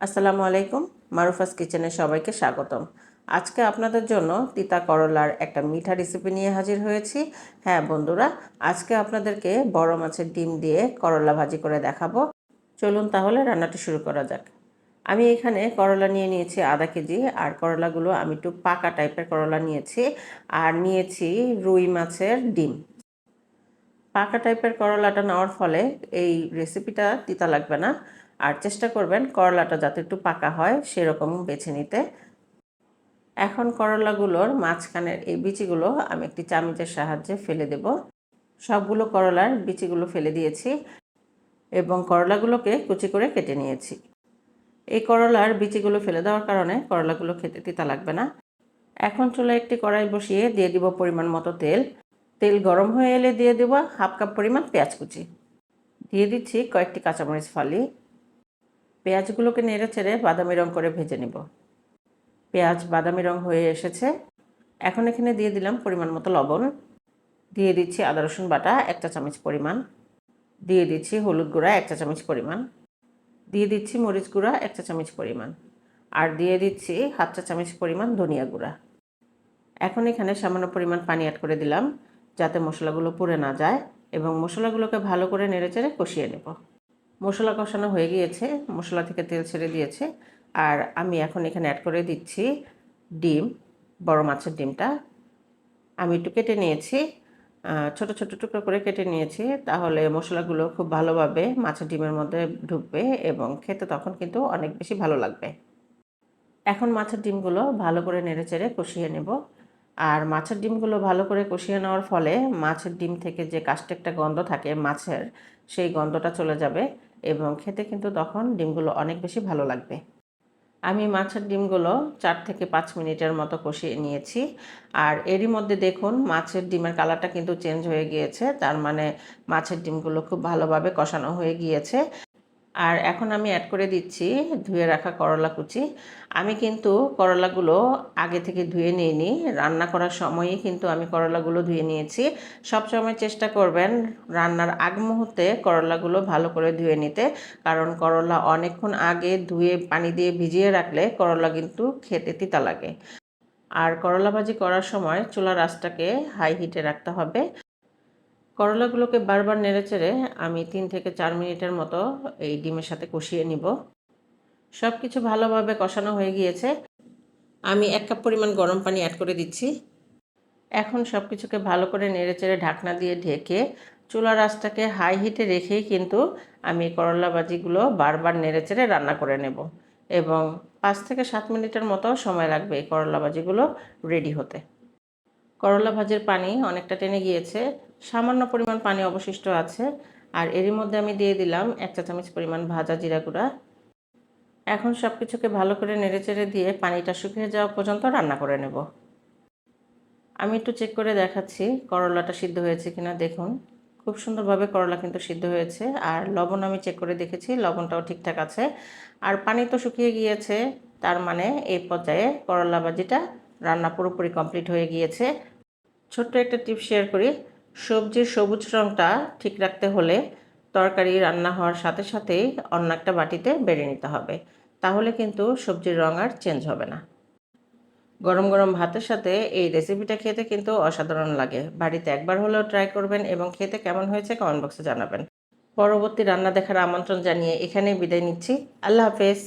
আসসালামু আলাইকুম, মারুফাস কিচেনে সবাইকে স্বাগতম। আজকে আপনাদের জন্য তিতা করলার একটা মিঠা রেসিপি নিয়ে হাজির হয়েছি। হ্যাঁ বন্ধুরা, আজকে আপনাদেরকে বড় মাছের ডিম দিয়ে করলা ভাজি করে দেখাবো। চলুন তাহলে রান্নাটি শুরু করা যাক। আমি এখানে করলা নিয়ে নিয়েছি আধা কেজি, আর করলাগুলো আমি একটু পাকা টাইপের করলা নিয়েছি, আর নিয়েছি রুই মাছের ডিম। পাকা টাইপের করলাটা নেওয়ার ফলে এই রেসিপিটা তিতা লাগবে না। আর চেষ্টা করবেন করলাটা যাতে একটু পাকা হয়, সেরকম বেছে নিতে। এখন করলাগুলোর মাঝখানের এই বিচিগুলো আমি একটি চামচের সাহায্যে ফেলে দেব। সবগুলো করলার বিচিগুলো ফেলে দিয়েছি এবং করলাগুলোকে কুচি করে কেটে নিয়েছি। এই করলার বিচিগুলো ফেলে দেওয়ার কারণে করলাগুলো খেতে তিতা লাগবে না। এখন চলে একটি কড়াই বসিয়ে দিয়ে দিব পরিমাণ মতো তেল। তেল গরম হয়ে এলে দিয়ে দেব হাফ কাপ পরিমাণ পেঁয়াজ কুচি। দিয়ে দিচ্ছি কয়েকটি কাঁচামরিচ ফালি। পেঁয়াজগুলোকে নেড়ে চেড়ে বাদামি রং করে ভেজে নিব। পেঁয়াজ বাদামি রং হয়ে এসেছে। এখন এখানে দিয়ে দিলাম পরিমাণ মতো লবণ। দিয়ে দিচ্ছি আদা, রসুন বাটা একটা চামচ পরিমাণ। দিয়ে দিচ্ছি হলুদ গুঁড়া একটা চামচ পরিমাণ। দিয়ে দিচ্ছি মরিচ গুঁড়া একটা চামচ পরিমাণ। আর দিয়ে দিচ্ছি হাফ চা চামচ পরিমাণ ধনিয়া গুঁড়া। এখন এখানে সামান্য পরিমাণ পানি অ্যাড করে দিলাম, যাতে মশলাগুলো পুড়ে না যায় এবং মশলাগুলোকে ভালো করে নেড়েচেড়ে কষিয়ে নেব। মশলা কষানো হয়ে গিয়েছে, মশলা থেকে তেল ছেড়ে দিয়েছে, আর আমি এখন এখানে অ্যাড করে দিচ্ছি ডিম, বড় মাছের ডিমটা। আমি একটু কেটে নিয়েছি ছোট ছোট টুকরো করে কেটে নিয়েছি, তাহলে মশলাগুলো খুব ভালোভাবে মাছের ডিমের মধ্যে ঢুকবে এবং খেতে তখন কিন্তু অনেক বেশি ভালো লাগবে। এখন মাছের ডিমগুলো ভালো করে নেড়ে চেড়ে কষিয়ে নেব। আর মাছের ডিমগুলো ভালো করে কষিয়ে নেওয়ার ফলে মাছের ডিম থেকে যে কাস্টে একটা গন্ধ থাকে মাছের, সেই গন্ধটা চলে যাবে এবং খেতে কিন্তু তখন ডিমগুলো অনেক বেশি ভালো লাগবে। আমি মাছের ডিমগুলো চার থেকে পাঁচ মিনিটের মতো কষিয়ে নিয়েছি। আর এরই মধ্যে দেখুন মাছের ডিমের কালারটা কিন্তু চেঞ্জ হয়ে গিয়েছে, তার মানে মাছের ডিমগুলো খুব ভালোভাবে কষানো হয়ে গিয়েছে। আর এখন আমি অ্যাড করে দিচ্ছি ধুয়ে রাখা করলা কুচি। আমি কিন্তু করলাগুলো আগে থেকে ধুয়ে নিইনি। রান্না করার সময়ই কিন্তু আমি করলাগুলো ধুয়ে নিয়েছি। সবসময় চেষ্টা করবেন রান্নার আগ মুহূর্তে করলাগুলো ভালো করে ধুয়ে নিতে। কারণ করলা অনেকক্ষণ আগে ধুয়ে পানি দিয়ে ভিজিয়ে রাখলে করলা কিন্তু খেতে তিতা লাগে। আর করলা ভাজি করার সময় চুলার আঁচটাকে হাই হিটে রাখতে হবে। করলাগুলোকে বারবার নেড়েচেড়ে আমি তিন থেকে চার মিনিটের মতো এই ডিমের সাথে কষিয়ে নিব। সব কিছু ভালোভাবে কষানো হয়ে গিয়েছে। আমি এক কাপ পরিমাণ গরম পানি অ্যাড করে দিচ্ছি। এখন সব কিছুকে ভালো করে নেড়েচেড়ে ঢাকনা দিয়ে ঢেকে চুলার আঁচটাকে হাই হিটে রেখেই কিন্তু আমি করলা ভাজিগুলো বারবার নেড়েচেড়ে রান্না করে নেব এবং পাঁচ থেকে সাত মিনিটের মতো সময় লাগবে এই করলা ভাজিগুলো রেডি হতে। করলা ভাজির পানি অনেকটা টেনে গিয়েছে। সামান্য পরিমাণ পানি অবশিষ্ট আছে। আর এরই মধ্যে আমি দিয়ে দিলাম এক চা চামচ পরিমাণ ভাজা জিরা গুঁড়া। এখন সব কিছুকে ভালো করে নেড়েচেড়ে দিয়ে পানিটা শুকিয়ে যাওয়া পর্যন্ত রান্না করে নেব। আমি একটু চেক করে দেখাচ্ছি করলাটা সিদ্ধ হয়েছে কিনা। দেখুন, খুব সুন্দরভাবে করলা কিন্তু সিদ্ধ হয়েছে। আর লবণ আমি চেক করে দেখেছি, লবণটাও ঠিকঠাক আছে। আর পানি তো শুকিয়ে গিয়েছে, তার মানে এই পর্যায়ে করলা ভাজিটা রান্না পুরোপুরি কমপ্লিট হয়ে গিয়েছে। ছোট্ট একটা টিপ শেয়ার করি সবজির সবুজ রঙটা ঠিক রাখতে হলে তরকারি রান্না হওয়ার সাথে সাথেই অন্য একটা বাটিতে বেড়ে নিতে হবে। তাহলে কিন্তু সবজির রঙ আর চেঞ্জ হবে না। গরম গরম ভাতের সাথে এই রেসিপিটা খেতে কিন্তু অসাধারণ লাগে। বাড়িতে একবার হলেও ট্রাই করবেন এবং খেতে কেমন হয়েছে কমেন্ট বক্সে জানাবেন। পরবর্তী রান্না দেখার আমন্ত্রণ জানিয়ে এখানেই বিদায় নিচ্ছি। আল্লাহ হাফেজ।